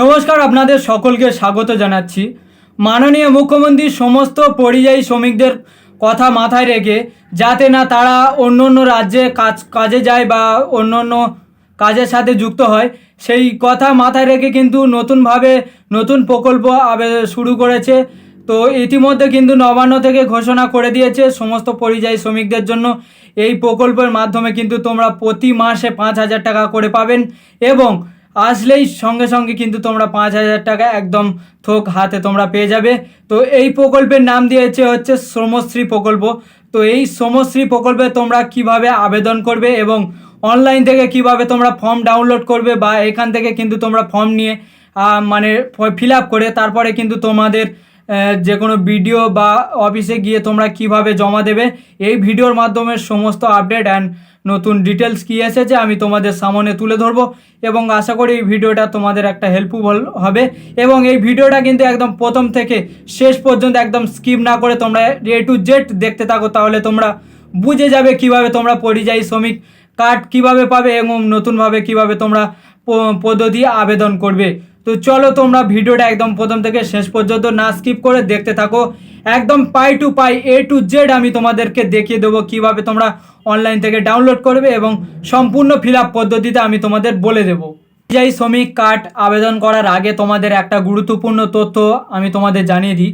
নমস্কার, আপনাদের সকলকে স্বাগত জানাচ্ছি। মাননীয় মুখ্যমন্ত্রী সমস্ত পরিযায়ী শ্রমিকদের কথা মাথায় রেখে, যাতে না তারা অন্য অন্য রাজ্যে কাজ, কাজে যায় বা অন্য অন্য কাজের সাথে যুক্ত হয়, সেই কথা মাথায় রেখে কিন্তু নতুনভাবে নতুন প্রকল্প শুরু করেছে। তো ইতিমধ্যে কিন্তু নবান্ন থেকে ঘোষণা করে দিয়েছে সমস্ত পরিযায়ী শ্রমিকদের জন্য। এই প্রকল্পের মাধ্যমে কিন্তু তোমরা প্রতি মাসে পাঁচ হাজার টাকা করে পাবেন এবং আসলেই সঙ্গে সঙ্গে কিন্তু তোমরা পাঁচ হাজার টাকা একদম থোক হাতে তোমরা পেয়ে যাবে। তো এই প্রকল্পের নাম দিয়েছে হচ্ছে শ্রমশ্রী প্রকল্প। তো এই শ্রমশ্রী প্রকল্পে তোমরা কীভাবে আবেদন করবে এবং অনলাইন থেকে কীভাবে তোমরা ফর্ম ডাউনলোড করবে বা এখান থেকে কিন্তু তোমরা ফর্ম নিয়ে মানে ফিল আপ করে তারপরে কিন্তু তোমাদের যে কোনো ভিডিও বা অফিসে গিয়ে তোমরা কীভাবে জমা দেবে, এই ভিডিওর মাধ্যমে সমস্ত আপডেট অ্যান্ড নতুন ডিটেলস কী এসেছে আমি তোমাদের সামনে তুলে ধরবো এবং আশা করি এই ভিডিওটা তোমাদের একটা হেল্পফুল হবে এবং এই ভিডিওটা কিন্তু একদম প্রথম থেকে শেষ পর্যন্ত একদম স্কিপ না করে তোমরা এ টু জেড দেখতে থাকো, তাহলে তোমরা বুঝে যাবে কীভাবে তোমরা পরিযায়ী শ্রমিক কার্ড কীভাবে পাবে এবং নতুনভাবে কীভাবে তোমরা পদ্ধতি আবেদন করবে। তো চলো তোমরা ভিডিওটা একদম প্রথম থেকে শেষ পর্যন্ত না স্কিপ করে দেখতে থাকো। একদম পাই to pi A to Z আমি তোমাদেরকে দেখিয়ে দেবো কীভাবে তোমরা অনলাইন থেকে ডাউনলোড করবে এবং সম্পূর্ণ ফিল পদ্ধতিতে আমি তোমাদের বলে দেবো। পরিযায়ী শ্রমিক কার্ড আবেদন করার আগে তোমাদের একটা গুরুত্বপূর্ণ তথ্য আমি তোমাদের জানিয়ে দিই।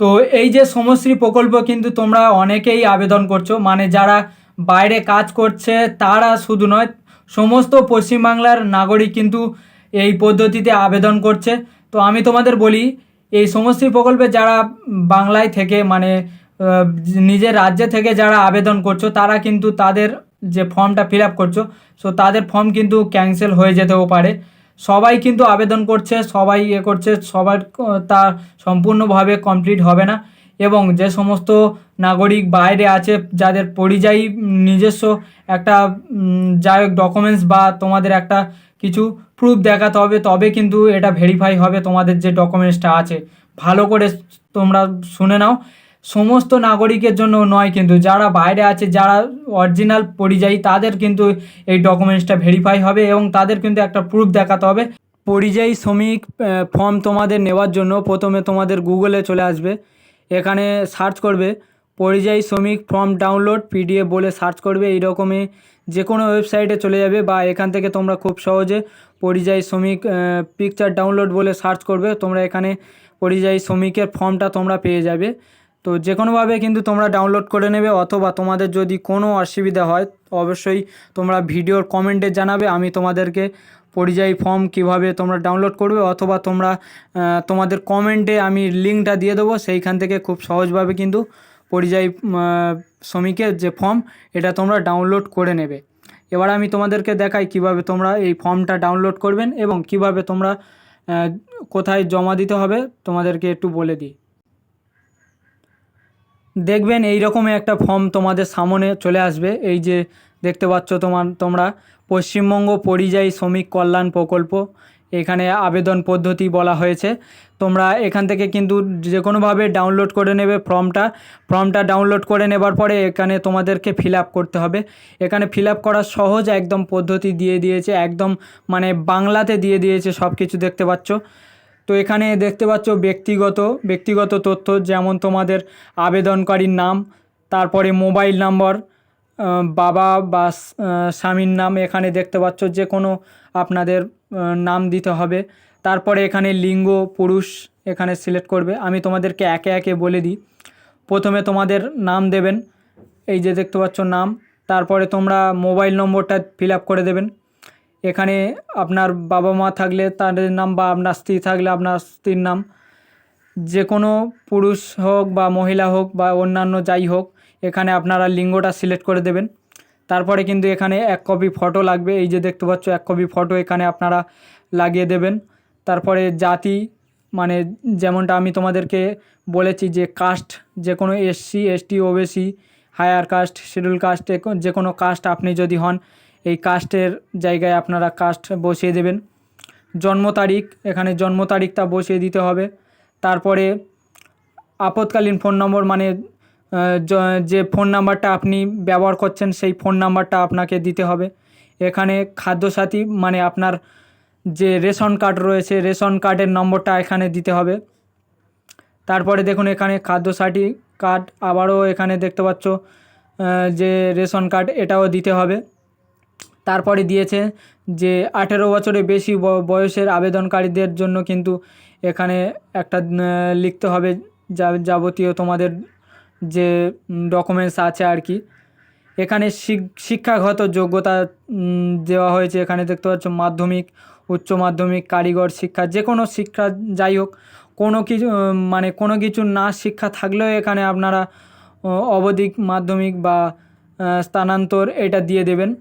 তো এই যে সমশ্রী প্রকল্প কিন্তু তোমরা অনেকেই আবেদন করছ মানে যারা বাইরে কাজ করছে তারা শুধু নয়, সমস্ত পশ্চিমবাংলার নাগরিক কিন্তু এই পদ্ধতিতে আবেদন করছে। তো আমি তোমাদের বলি, এই সমশ্রী প্রকল্পে যারা বাংলায় থেকে মানে নিজের রাজ্যে থেকে যারা আবেদন করছ, তারা কিন্তু তাদের যে ফর্মটা ফিল আপ করছ, সো তাদের ফর্ম কিন্তু ক্যান্সেল হয়ে যেতেও পারে। সবাই কিন্তু আবেদন করছে, সবাই ইয়ে করছে, সবার তা সম্পূর্ণভাবে কমপ্লিট হবে না। এবং যে সমস্ত নাগরিক বাইরে আছে, যাদের পরিযায়ী নিজস্ব একটা যাই হোক ডকুমেন্টস বা তোমাদের একটা কিছু প্রুফ দেখাতে হবে, তবে কিন্তু এটা ভেরিফাই হবে তোমাদের যে ডকুমেন্টসটা আছে। ভালো করে তোমরা শুনে নাও। সমস্ত নাগরিকের জন্য নয় কিন্তু, যারা বাইরে আছে, যারা অরিজিনাল পরিযায়ী, তাদের কিন্তু এই ডকুমেন্টসটা ভেরিফাই হবে এবং তাদের কিন্তু একটা প্রুফ দেখাতে হবে। পরিযায়ী শ্রমিক ফর্ম তোমাদের নেওয়ার জন্য প্রথমে তোমাদের গুগলে চলে আসবে। এখানে সার্চ করবে। পরিযায়ী শ্রমিক ফর্ম ডাউনলোড, পিডিএফ বলে সার্চ করবে এই রকমই যে কোনো ওয়েবসাইটে চলে যাবে বা এখান থেকে তোমরা খুব সহজে পরিযায়ী শ্রমিক পিকচার ডাউনলোড বলে সার্চ করবে, তোমরা এখানে পরিযায়ী শ্রমিকের ফর্মটা তোমরা পেয়ে যাবে। তো যে কোনোভাবে কিন্তু তোমরা ডাউনলোড করে নেবে, অথবা তোমাদের যদি কোনো অসুবিধা হয়, অবশ্যই তোমরা ভিডিওর কমেন্টে জানাবে, আমি তোমাদেরকে পরিযায়ী ফর্ম কীভাবে তোমরা ডাউনলোড করবে, অথবা তোমরা তোমাদের কমেন্টে আমি লিঙ্কটা দিয়ে দেবো, সেইখান থেকে খুব সহজভাবে কিন্তু পরিযায়ী শ্রমিকের যে ফর্ম এটা তোমরা ডাউনলোড করে নেবে। এবার আমি তোমাদেরকে দেখাই কীভাবে তোমরা এই ফর্মটা ডাউনলোড করবেন এবং কীভাবে তোমরা কোথায় জমা দিতে হবে, তোমাদেরকে একটু বলে দিই। দেখবেন এই রকমই একটা ফর্ম তোমাদের সামনে চলে আসবে। এই যে দেখতে পাচ্ছ তোমার, তোমরা পশ্চিমবঙ্গ পরিযায়ী শ্রমিক কল্যাণ প্রকল্প। এখানে আবেদন পদ্ধতি বলা হয়েছে। তোমরা এখান থেকে কিন্তু যে কোনোভাবে ডাউনলোড করে নেবে ফর্মটা। ফর্মটা ডাউনলোড করে নেবার পরে এখানে তোমাদেরকে ফিল করতে হবে। এখানে ফিল আপ করা সহজ একদম পদ্ধতি দিয়ে দিয়েছে, একদম মানে বাংলাতে দিয়ে দিয়েছে সব কিছু দেখতে পাচ্ছ। তো এখানে দেখতে পাচ্ছ ব্যক্তিগত ব্যক্তিগত তথ্য যেমন তোমাদের আবেদনকারীর নাম, তারপরে মোবাইল নম্বর বাবা বা স্বামীর নাম এখানে দেখতে পাচ্ছ। যে কোনো আপনাদের নাম দিতে হবে। তারপরে এখানে লিঙ্গ, পুরুষ এখানে সিলেক্ট করবে। আমি তোমাদেরকে একে একে বলে দিই। প্রথমে তোমাদের নাম দেবেন। এই যে দেখতে পাচ্ছ নাম। তারপরে তোমরা মোবাইল নম্বরটা ফিল করে দেবেন। এখানে আপনার বাবা মা থাকলে তাদের নাম বা আপনার স্ত্রী থাকলে আপনার স্ত্রীর নাম। যে কোনো পুরুষ হোক বা মহিলা হোক বা অন্যান্য যাই হোক, এখানে আপনারা লিঙ্গটা সিলেক্ট করে দেবেন। তারপরে কিন্তু এখানে এক কপি ফটো লাগবে। এই যে দেখতে পাচ্ছ, এক কপি ফটো এখানে আপনারা লাগিয়ে দেবেন। তারপরে জাতি মানে যেমনটা আমি তোমাদেরকে বলেছি যে কাস্ট যে কোনো SC ST OBC higher caste schedule caste যে কোনো কাস্ট আপনি যদি হন, এই কাস্টের জায়গায় আপনারা কাস্ট বসিয়ে দেবেন। জন্ম তারিখ, এখানে জন্ম তারিখটা বসিয়ে দিতে হবে। তারপরে আপৎকালীন ফোন নম্বর মানে য- ফোন নাম্বারটা আপনি ব্যবহার করছেন, সেই ফোন নাম্বারটা আপনাকে দিতে হবে। এখানে খাদ্যসাথী মানে আপনার যে রেশন কার্ড রয়েছে, রেশন কার্ডের নম্বরটা এখানে দিতে হবে। তারপরে দেখুন, এখানে খাদ্য সার্টি কার্ড, আবারও এখানে দেখতে পাচ্ছ যে রেশন কার্ড, এটাও দিতে হবে। তারপরে দিয়েছে যে আঠেরো বছরের বেশি বয়সের আবেদনকারীদের জন্য কিন্তু এখানে একটা লিখতে হবে যাবতীয় তোমাদের যে ডকুমেন্টস আছে আর কি এখানে শিক- শিক্ষাগত যোগ্যতা দেওয়া হয়েছে। এখানে দেখতে পাচ্ছ মাধ্যমিক, উচ্চ মাধ্যমিক, কারিগর শিক্ষা যে কোনো শিক্ষা যাই হোক, কোনো কিছু মানে কোনো কিছু না শিক্ষা থাকলেও এখানে আপনারা অবধিক মাধ্যমিক বা স্থানান্তর এটা দিয়ে দেবেন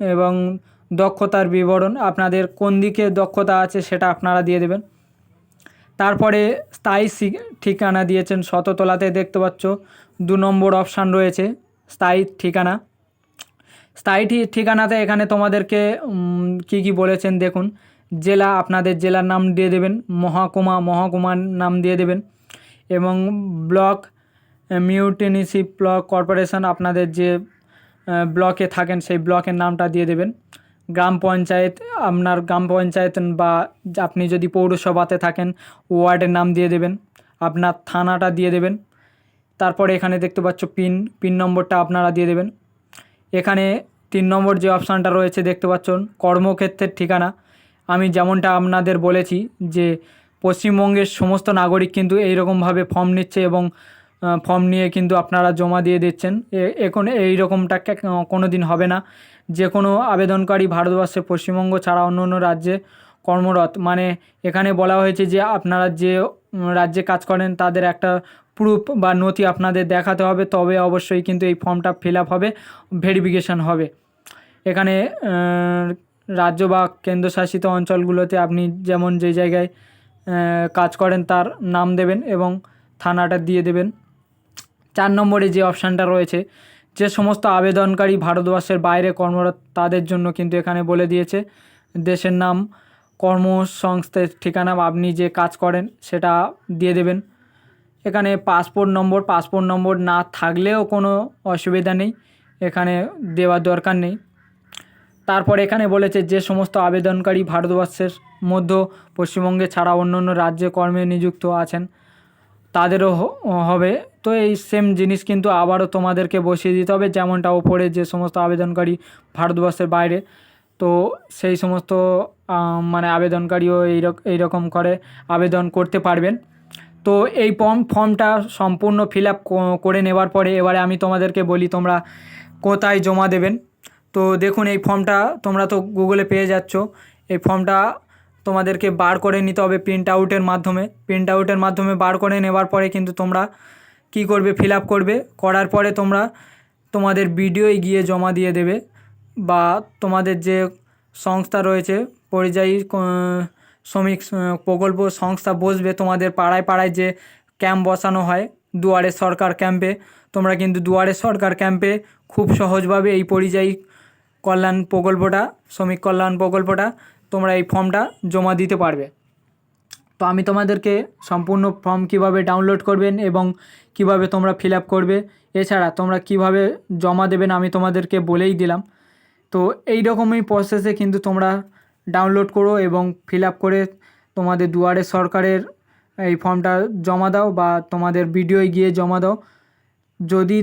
এবং দক্ষতার বিবরণ, আপনাদের কোন দিকে দক্ষতা আছে সেটা আপনারা দিয়ে দেবেন। তারপরে স্থায়ী ঠিকানা দিয়েছেন শততলাতে, দেখতে পাচ্ছ। দু নম্বর অপশান রয়েছে, স্থায়ী ঠিকানা। স্থায়ী ঠিকানাতে এখানে তোমাদেরকে কি কি বলেছেন দেখুন। জেলা, আপনাদের জেলার নাম দিয়ে দেবেন, মহকুমা, মহকুমার নাম দিয়ে দেবেন এবং ব্লক মিউটিনিসিপ ব্লক কর্পোরেশন আপনাদের যে ব্লকে থাকেন, সেই ব্লকের নামটা দিয়ে দেবেন। গ্রাম পঞ্চায়েত, আপনার গ্রাম পঞ্চায়েত বা আপনি যদি পৌরসভাতে থাকেন, ওয়ার্ডের নাম দিয়ে দেবেন, আপনার থানাটা দিয়ে দেবেন, তারপরে এখানে দেখতে পাচ্ছ পিন পিন নম্বরটা আপনারা দিয়ে দেবেন। এখানে তিন নম্বর যে অপশানটা রয়েছে দেখতে পাচ্ছেন কর্মক্ষেত্রের ঠিকানা। আমি যেমনটা আপনাদের বলেছি যে পশ্চিমবঙ্গের সমস্ত নাগরিক কিন্তু এইরকমভাবে ফর্ম নিচ্ছে এবং ফর্ম নিয়ে কিন্তু আপনারা জমা দিয়ে দিচ্ছেন। এখন এই রকমটা কোনো দিন হবে না। যে কোনো আবেদনকারী ভারতবর্ষে, পশ্চিমবঙ্গ ছাড়া অন্য অন্য রাজ্যে কর্মরত। মানে এখানে বলা হয়েছে যে আপনারা যে রাজ্যে কাজ করেন, তাদের একটা প্রুফ বা নথি আপনাদের দেখাতে হবে। তবে অবশ্যই কিন্তু এই ফর্মটা ফিল আপ হবে ভেরিফিকেশান হবে। এখানে রাজ্য বা কেন্দ্রশাসিত অঞ্চলগুলোতে আপনি যেমন যে জায়গায় কাজ করেন, তার নাম দেবেন এবং থানাটা দিয়ে দেবেন। চার নম্বরে যে অপশানটা রয়েছে যে সমস্ত আবেদনকারী ভারতবর্ষের বাইরে কর্মরত তাদের জন্য কিন্তু এখানে বলে দিয়েছে। দেশের নাম, কর্মসংস্থার ঠিকানা আপনি যে কাজ করেন সেটা দিয়ে দেবেন। এখানে পাসপোর্ট নম্বর পাসপোর্ট নম্বর না থাকলেও কোনো অসুবিধা নেই। এখানে দেওয়ার দরকার নেই। তারপর এখানে বলেছে যে সমস্ত আবেদনকারী ভারতবর্ষের মধ্য পশ্চিমবঙ্গে ছাড়া অন্য অন্য রাজ্যে কর্মে নিযুক্ত আছেন। তাদেরও হবে তো এই সেম জিনিস কিন্তু আবারও তোমাদেরকে বসিয়ে দিতে হবে। যেমনটা ওপরে যে সমস্ত আবেদনকারী ভারতবর্ষের বাইরে, তো সেই সমস্ত মানে আবেদনকারীও এইরক, এইরকম করে আবেদন করতে পারবেন। তো এই ফর্ম ফর্মটা সম্পূর্ণ ফিল আপ করে নেবার পরে এবারে আমি তোমাদেরকে বলি তোমরা কোথায় জমা দেবেন। তো দেখুন এই ফর্মটা তোমরা তো গুগলে পেয়ে যাচ্ছ। এই ফর্মটা তোমাদেরকে বার করে নিতে হবে প্রিন্ট আউটের মাধ্যমে। প্রিন্ট আউটের মাধ্যমে বার করে নেবার পরে কিন্তু তোমরা কি করবে ফিল করবে, করার পরে তোমরা তোমাদের ভিডিওয় গিয়ে জমা দিয়ে দেবে বা তোমাদের যে সংস্থা রয়েছে, পরিযায়ী শ্রমিক প্রকল্প সংস্থা বসবে, তোমাদের পাড়ায় পাড়ায় যে ক্যাম্প বসানো হয় দুয়ারে সরকার ক্যাম্পে তোমরা কিন্তু দুয়ারে সরকার ক্যাম্পে খুব সহজভাবে এই পরিযায়ী কল্যাণ প্রকল্পটা, শ্রমিক কল্যাণ প্রকল্পটা তোমরা এই ফর্মটা জমা দিতে পারবে। তো আমি তোমাদেরকে সম্পূর্ণ ফর্ম কীভাবে ডাউনলোড করবেন এবং কীভাবে তোমরা ফিল করবে? এছাড়া তোমরা কীভাবে জমা দেবেন আমি তোমাদেরকে বলেই দিলাম। তো এই রকমই প্রসেসে কিন্তু তোমরা ডাউনলোড করো এবং ফিল করে তোমাদের দুয়ারে সরকারের এই ফর্মটা জমা দাও বা তোমাদের ভিডিওয় গিয়ে জমা দাও। যদি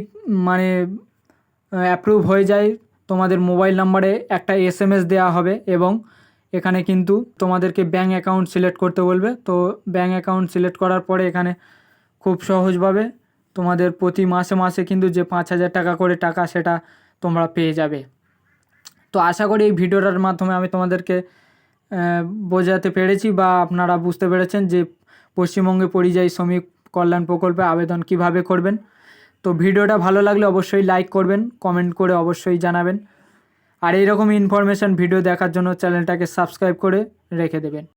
মানে অ্যাপ্রুভ হয়ে যায়, তোমাদের মোবাইল নাম্বারে একটা এস এম দেওয়া হবে এবং এখানে কিন্তু তোমাদেরকে ব্যাঙ্ক অ্যাকাউন্ট সিলেক্ট করতে বলবে। তো ব্যাঙ্ক অ্যাকাউন্ট সিলেক্ট করার পরে এখানে খুব সহজভাবে তোমাদের প্রতি মাসে মাসে কিন্তু যে পাঁচ হাজার টাকা করে টাকা সেটা তোমরা পেয়ে যাবে। তো আশা করি এই ভিডিওটার মাধ্যমে আমি তোমাদেরকে বোঝাতে পেরেছি বা আপনারা বুঝতে পেরেছেন যে পশ্চিমবঙ্গে পরিযায়ী শ্রমিক কল্যাণ প্রকল্পে আবেদন কীভাবে করবেন। তো ভিডিওটা ভালো লাগলে অবশ্যই লাইক করবেন, কমেন্ট করে অবশ্যই জানাবেন। আর এইরকম ইনফরমেশান ভিডিও দেখার জন্য চ্যানেলটাকে সাবস্ক্রাইব করে রেখে দেবেন।